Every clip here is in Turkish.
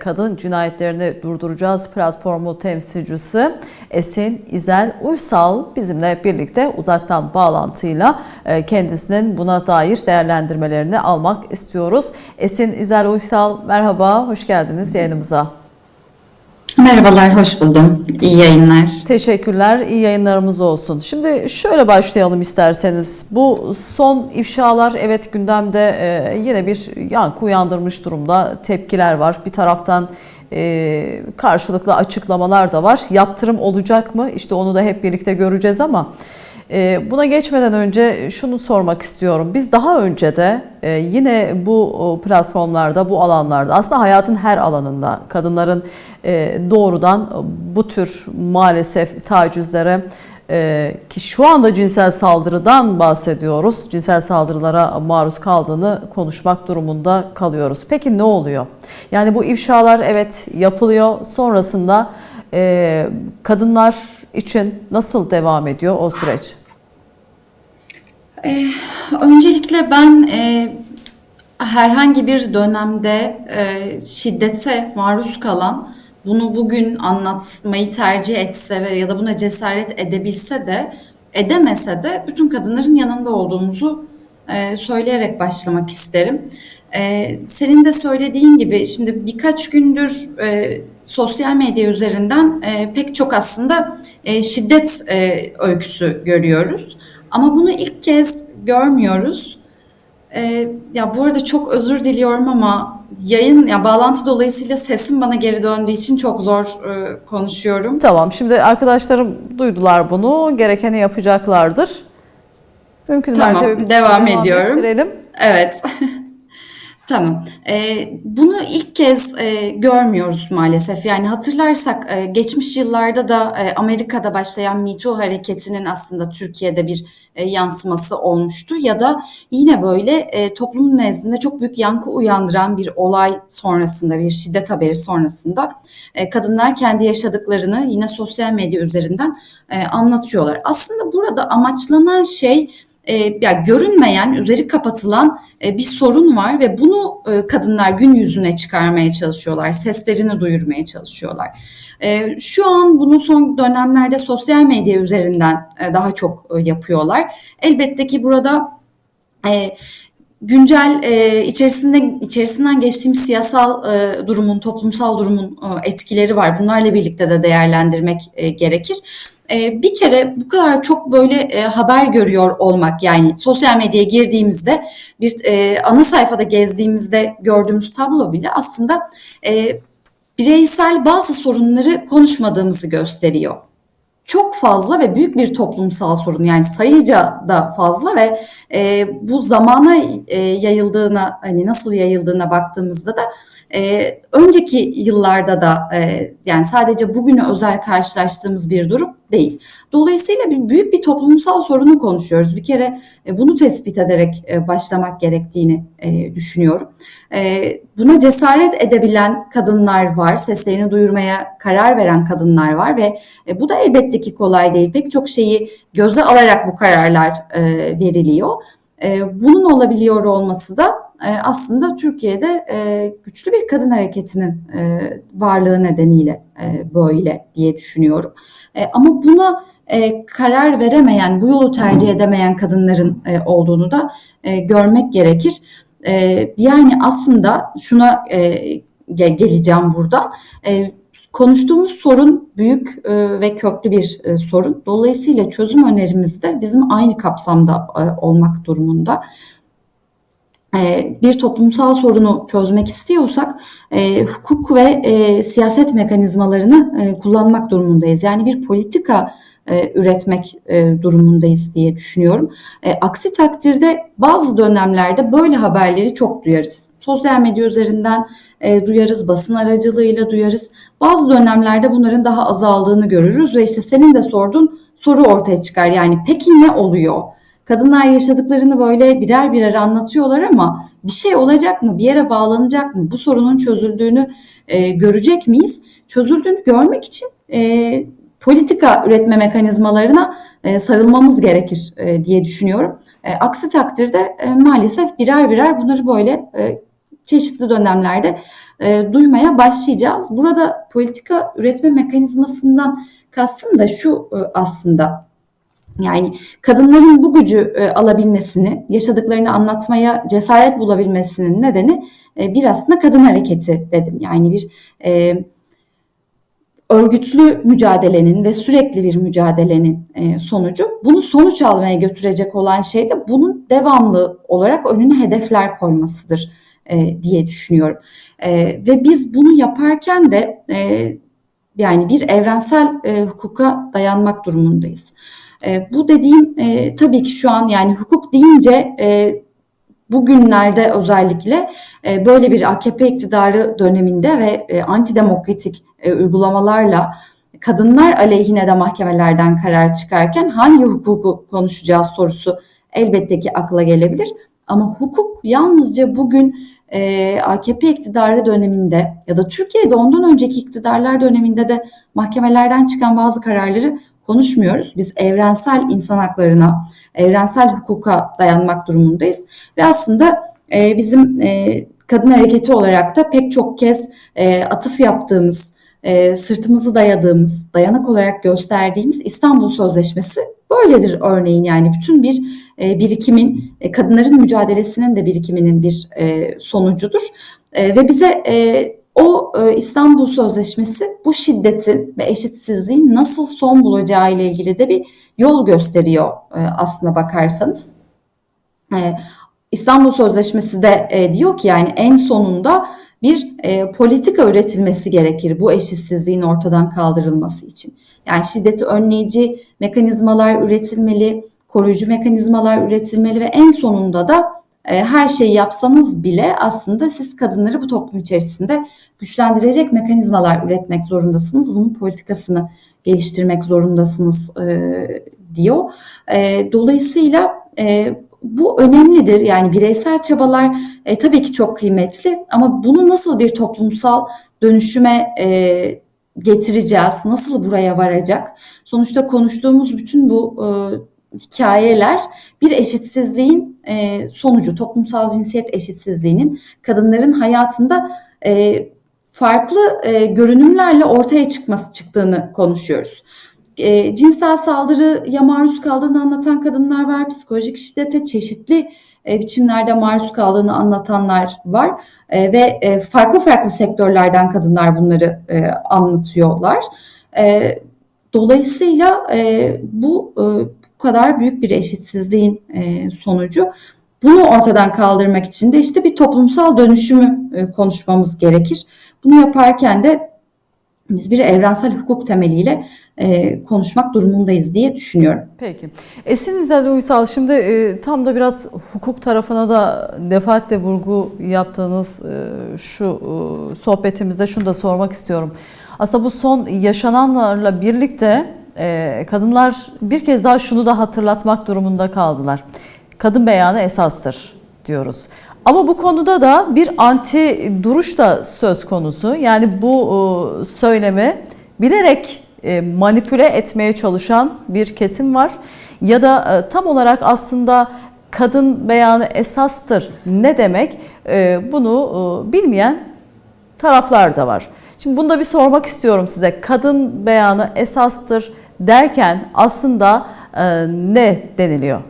Kadın Cinayetlerini Durduracağız platformu temsilcisi Esin İzel Uysal bizimle birlikte uzaktan bağlantıyla e, kendisinin buna dair değerlendirmelerini almak istiyoruz. Esin İzel Uysal merhaba, hoş geldiniz yayınımıza. Merhabalar, hoş buldum. İyi yayınlar. Teşekkürler, iyi yayınlarımız olsun. Şimdi şöyle başlayalım isterseniz. Bu son ifşalar evet gündemde e, yine bir yankı uyandırmış durumda. Tepkiler var. Bir taraftan e, karşılıklı açıklamalar da var. Yaptırım olacak mı? İşte onu da hep birlikte göreceğiz ama buna geçmeden önce şunu sormak istiyorum. Biz daha önce de e, yine bu platformlarda, bu alanlarda aslında hayatın her alanında kadınların e, doğrudan bu tür maalesef tacizlere e, ki şu anda cinsel saldırıdan bahsediyoruz. Cinsel saldırılara maruz kaldığını konuşmak durumunda kalıyoruz. Peki ne oluyor? Yani bu ifşalar evet yapılıyor. Sonrasında kadınlar için nasıl devam ediyor o süreç? Ee, öncelikle ben e, herhangi bir dönemde e, şiddete maruz kalan, bunu bugün anlatmayı tercih etse ve ya da buna cesaret edebilse de edemese de bütün kadınların yanında olduğumuzu e, söyleyerek başlamak isterim. E, senin de söylediğin gibi şimdi birkaç gündür e, sosyal medya üzerinden e, pek çok aslında e, şiddet e, öyküsü görüyoruz. Ama bunu ilk kez görmüyoruz. Ee, ya bu arada çok özür diliyorum ama yayın ya bağlantı dolayısıyla sesim bana geri döndüğü için çok zor e, konuşuyorum. Tamam şimdi arkadaşlarım duydular bunu. Gerekeni yapacaklardır. Mümkün Tamam, mertebe biz devam ediyorum. ettirelim. Evet. Tamam. Ee, bunu ilk kez e, görmüyoruz maalesef. Yani hatırlarsak e, geçmiş yıllarda da e, Amerika'da başlayan Me hareketinin aslında Türkiye'de bir e, yansıması olmuştu. Ya da yine böyle e, toplumun nezdinde çok büyük yankı uyandıran bir olay sonrasında, bir şiddet haberi sonrasında e, kadınlar kendi yaşadıklarını yine sosyal medya üzerinden e, anlatıyorlar. Aslında burada amaçlanan şey e, ya görünmeyen, üzeri kapatılan e, bir sorun var ve bunu e, kadınlar gün yüzüne çıkarmaya çalışıyorlar, seslerini duyurmaya çalışıyorlar. E, şu an bunu son dönemlerde sosyal medya üzerinden e, daha çok e, yapıyorlar. Elbette ki burada e, güncel e, içerisinde içerisinden geçtiğim siyasal e, durumun, toplumsal durumun e, etkileri var. Bunlarla birlikte de değerlendirmek e, gerekir. E, bir kere bu kadar çok böyle e, haber görüyor olmak yani sosyal medyaya girdiğimizde bir e, ana sayfada gezdiğimizde gördüğümüz tablo bile aslında e, bireysel bazı sorunları konuşmadığımızı gösteriyor. Çok fazla ve büyük bir toplumsal sorun yani sayıca da fazla ve e, bu zamana e, yayıldığına hani nasıl yayıldığına baktığımızda da e, önceki yıllarda da e, yani sadece bugüne özel karşılaştığımız bir durum değil. Dolayısıyla bir büyük bir toplumsal sorunu konuşuyoruz. Bir kere e, bunu tespit ederek e, başlamak gerektiğini e, düşünüyorum. E, buna cesaret edebilen kadınlar var, seslerini duyurmaya karar veren kadınlar var ve e, bu da elbette ki kolay değil. Pek çok şeyi göze alarak bu kararlar e, veriliyor. E, bunun olabiliyor olması da e, aslında Türkiye'de e, güçlü bir kadın hareketinin e, varlığı nedeniyle böyle diye düşünüyorum. Ama buna karar veremeyen, bu yolu tercih edemeyen kadınların olduğunu da görmek gerekir. Yani aslında şuna geleceğim burada. Konuştuğumuz sorun büyük e, ve köklü bir e, sorun. Dolayısıyla çözüm önerimiz de bizim aynı kapsamda e, olmak durumunda. Bir toplumsal sorunu çözmek istiyorsak hukuk ve siyaset mekanizmalarını kullanmak durumundayız. Yani bir politika üretmek durumundayız diye düşünüyorum. Aksi takdirde bazı dönemlerde böyle haberleri çok duyarız. Sosyal medya üzerinden e, duyarız, basın aracılığıyla duyarız. Bazı dönemlerde bunların daha azaldığını görürüz ve işte senin de sorduğun soru ortaya çıkar. Yani peki ne oluyor? Kadınlar yaşadıklarını böyle birer birer anlatıyorlar ama bir şey olacak mı? Bir yere bağlanacak mı? Bu sorunun çözüldüğünü e, görecek miyiz? Çözüldüğünü görmek için e, politika üretme mekanizmalarına e, sarılmamız gerekir e, diye düşünüyorum. E, aksi takdirde e, maalesef birer birer bunları böyle e, çeşitli dönemlerde e, duymaya başlayacağız. Burada politika üretme mekanizmasından kastım da şu e, aslında. Yani kadınların bu gücü e, alabilmesini, yaşadıklarını anlatmaya cesaret bulabilmesinin nedeni e, bir aslında kadın hareketi dedim. Yani bir e, örgütlü mücadelenin ve sürekli bir mücadelenin e, sonucu. Bunu sonuç almaya götürecek olan şey de bunun devamlı olarak önüne hedefler koymasıdır e, diye düşünüyorum. E, ve biz bunu yaparken de e, yani bir evrensel e, hukuka dayanmak durumundayız. E, bu dediğim e, tabii ki şu an yani hukuk deyince e, bugünlerde özellikle e, böyle bir AKP iktidarı döneminde ve e, antidemokratik e, uygulamalarla kadınlar aleyhine de mahkemelerden karar çıkarken hangi hukuku konuşacağız sorusu elbette ki akla gelebilir. Ama hukuk yalnızca bugün e, AKP iktidarı döneminde ya da Türkiye'de ondan önceki iktidarlar döneminde de mahkemelerden çıkan bazı kararları konuşmuyoruz. Biz evrensel insan haklarına, evrensel hukuka dayanmak durumundayız. Ve aslında e, bizim e, kadın hareketi olarak da pek çok kez e, atıf yaptığımız, e, sırtımızı dayadığımız, dayanak olarak gösterdiğimiz İstanbul Sözleşmesi böyledir örneğin yani bütün bir e, birikimin, e, kadınların mücadelesinin de birikiminin bir e, sonucudur. Ve bize o İstanbul Sözleşmesi bu şiddetin ve eşitsizliğin nasıl son bulacağı ile ilgili de bir yol gösteriyor e, aslına bakarsanız. İstanbul Sözleşmesi de diyor ki yani en sonunda bir politika üretilmesi gerekir bu eşitsizliğin ortadan kaldırılması için. Yani şiddeti önleyici mekanizmalar üretilmeli, koruyucu mekanizmalar üretilmeli ve en sonunda da e, her şeyi yapsanız bile aslında siz kadınları bu toplum içerisinde güçlendirecek mekanizmalar üretmek zorundasınız. Bunun politikasını geliştirmek zorundasınız e, diyor. E, dolayısıyla e, bu önemlidir. Yani bireysel çabalar e, tabii ki çok kıymetli ama bunu nasıl bir toplumsal dönüşüme e, getireceğiz, nasıl buraya varacak? Sonuçta konuştuğumuz bütün bu e, hikayeler bir eşitsizliğin e, sonucu, toplumsal cinsiyet eşitsizliğinin kadınların hayatında e, farklı e, görünümlerle ortaya çıkması çıktığını konuşuyoruz. E, cinsel saldırıya maruz kaldığını anlatan kadınlar var, psikolojik şiddete çeşitli e, biçimlerde maruz kaldığını anlatanlar var e, ve e, farklı farklı sektörlerden kadınlar bunları e, anlatıyorlar. E, dolayısıyla e, bu e, bu kadar büyük bir eşitsizliğin e, sonucu. Bunu ortadan kaldırmak için de işte bir toplumsal dönüşümü e, konuşmamız gerekir. Bunu yaparken de biz bir evrensel hukuk temeliyle e, konuşmak durumundayız diye düşünüyorum. Peki. Esin İzel Uysal şimdi e, tam da biraz hukuk tarafına da defaatle vurgu yaptığınız e, şu e, sohbetimizde şunu da sormak istiyorum. Aslında bu son yaşananlarla birlikte e, kadınlar bir kez daha şunu da hatırlatmak durumunda kaldılar. Kadın beyanı esastır diyoruz. Ama bu konuda da bir anti duruş da söz konusu. Yani bu e, söylemi bilerek e, manipüle etmeye çalışan bir kesim var. Ya da e, tam olarak aslında kadın beyanı esastır ne demek e, bunu e, bilmeyen taraflar da var. Şimdi bunu da bir sormak istiyorum size. Kadın beyanı esastır derken aslında e, ne deniliyor?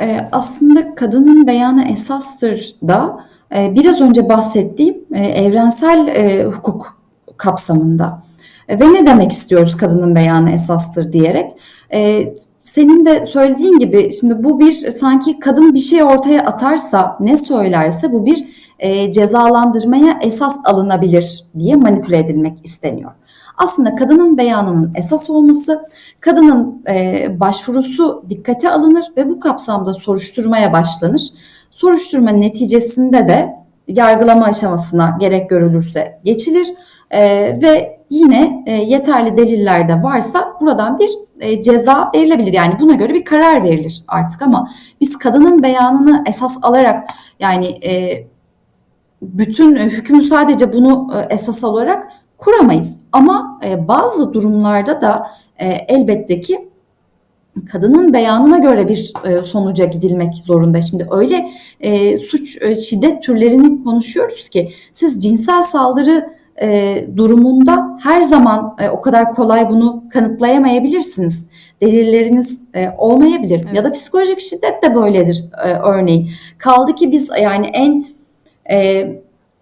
E, aslında kadının beyanı esastır da e, biraz önce bahsettiğim e, evrensel e, hukuk kapsamında. E, ve ne demek istiyoruz kadının beyanı esastır diyerek? E, senin de söylediğin gibi şimdi bu bir sanki kadın bir şey ortaya atarsa ne söylerse bu bir e, cezalandırmaya esas alınabilir diye manipüle edilmek isteniyor. Aslında kadının beyanının esas olması, kadının e, başvurusu dikkate alınır ve bu kapsamda soruşturmaya başlanır. Soruşturma neticesinde de yargılama aşamasına gerek görülürse geçilir e, ve yine e, yeterli deliller de varsa buradan bir e, ceza verilebilir. Yani buna göre bir karar verilir artık ama biz kadının beyanını esas alarak yani e, bütün hükmü sadece bunu e, esas alarak kuramayız. Ama e, bazı durumlarda da e, elbette ki kadının beyanına göre bir e, sonuca gidilmek zorunda. Şimdi öyle e, suç e, şiddet türlerini konuşuyoruz ki siz cinsel saldırı e, durumunda her zaman e, o kadar kolay bunu kanıtlayamayabilirsiniz. Delilleriniz e, olmayabilir Evet. ya da psikolojik şiddet de böyledir e, örneğin. Kaldı ki biz yani en e,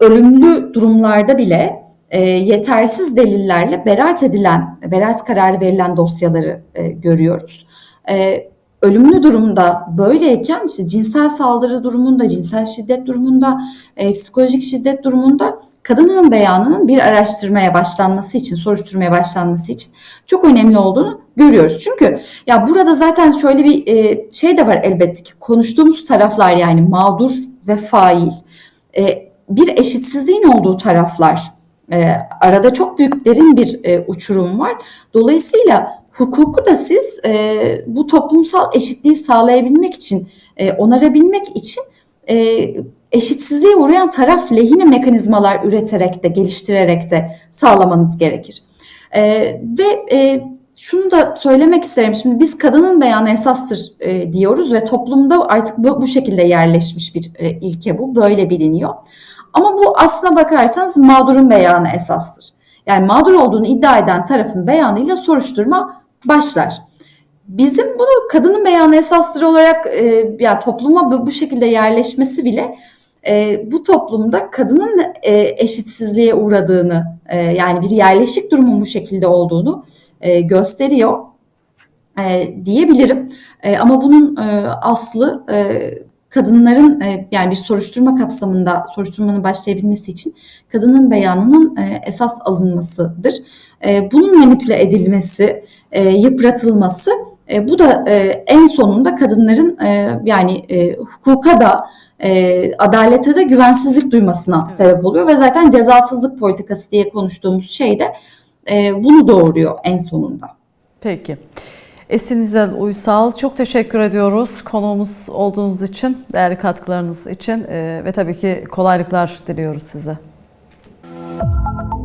ölümlü durumlarda bile e, yetersiz delillerle beraat edilen, beraat kararı verilen dosyaları e, görüyoruz. E, ölümlü durumda böyleyken işte cinsel saldırı durumunda, cinsel şiddet durumunda, e, psikolojik şiddet durumunda kadının beyanının bir araştırmaya başlanması için, soruşturmaya başlanması için çok önemli olduğunu görüyoruz. Çünkü ya burada zaten şöyle bir e, şey de var elbette ki konuştuğumuz taraflar yani mağdur ve fail e, bir eşitsizliğin olduğu taraflar. E, arada çok büyük derin bir e, uçurum var. Dolayısıyla hukuku da siz e, bu toplumsal eşitliği sağlayabilmek için, e, onarabilmek için e, eşitsizliğe uğrayan taraf lehine mekanizmalar üreterek de, geliştirerek de sağlamanız gerekir. E, ve e, şunu da söylemek isterim. Şimdi biz kadının beyanı esastır e, diyoruz ve toplumda artık bu, bu şekilde yerleşmiş bir e, ilke bu. Böyle biliniyor. Ama bu aslına bakarsanız mağdurun beyanı esastır. Yani mağdur olduğunu iddia eden tarafın beyanıyla soruşturma başlar. Bizim bunu kadının beyanı esastır olarak e, ya topluma bu, şekilde yerleşmesi bile e, bu toplumda kadının e, eşitsizliğe uğradığını e, yani bir yerleşik durumun bu şekilde olduğunu e, gösteriyor e, diyebilirim. E, ama bunun e, aslı e, kadınların e, yani bir soruşturma kapsamında soruşturmanın başlayabilmesi için kadının beyanının e, esas alınmasıdır. E, bunun manipüle edilmesi, e, yıpratılması e, bu da e, en sonunda kadınların e, yani e, hukuka da e, adalete de güvensizlik duymasına Evet. sebep oluyor ve zaten cezasızlık politikası diye konuştuğumuz şey de e, bunu doğuruyor en sonunda. Peki. Esinizden Uysal çok teşekkür ediyoruz konuğumuz olduğunuz için, değerli katkılarınız için ve tabii ki kolaylıklar diliyoruz size. Müzik